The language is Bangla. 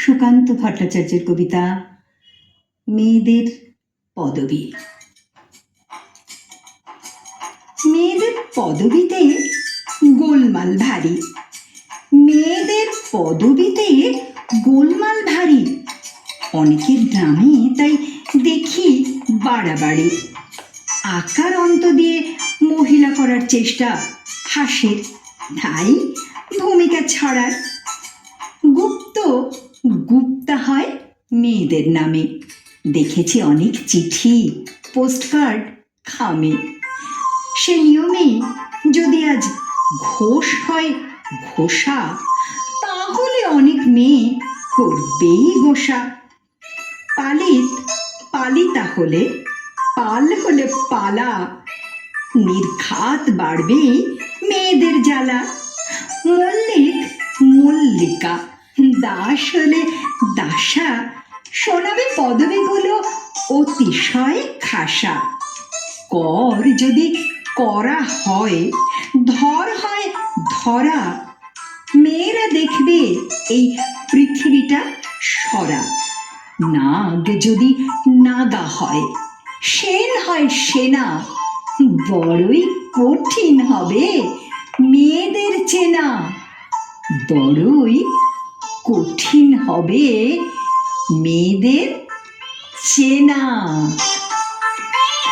সুকান্ত ভট্টাচার্যের কবিতা, মেয়েদের পদবী। মেয়েদের পদবিতে গোলমাল ভারী। মেয়েদের পদবিতে গোলমাল ভারী। অনেকের নামে তাই দেখি বাড়াবাড়ি। আকার অন্ত দিয়ে মহিলা করার চেষ্টা হাসের, তাই ভূমিকা ছাড়ার। গুপ্ত গুপ্তা হয় মেয়েদের নামে। দেখেছি অনেক চিঠি, পোস্টকার্ড, খামে। সে নিয়মে যদি আজ ঘোষ হয় ঘোষা, তাহলে অনেক মেয়ে করবেই গোসা। পালিত পালিতা হলে পাল হলে পালা। নির্ঘাত বাড়বেই মেয়েদের জ্বালা। মল্লিক, মল্লিকা দাস হলে দাসা, শোনাবে পদবীগুলো অতিশয় খাসা। কর যদি করা হয়, ধর হয় ধরা। মেয়েরা দেখবে এই পৃথিবীটা সরা। নাগ যদি নাগা হয়, সেন হয় সেনা। বড়ই কঠিন হবে মেয়েদের চেনা। বড়ই কঠিন হবে মেয়েদের চেনা।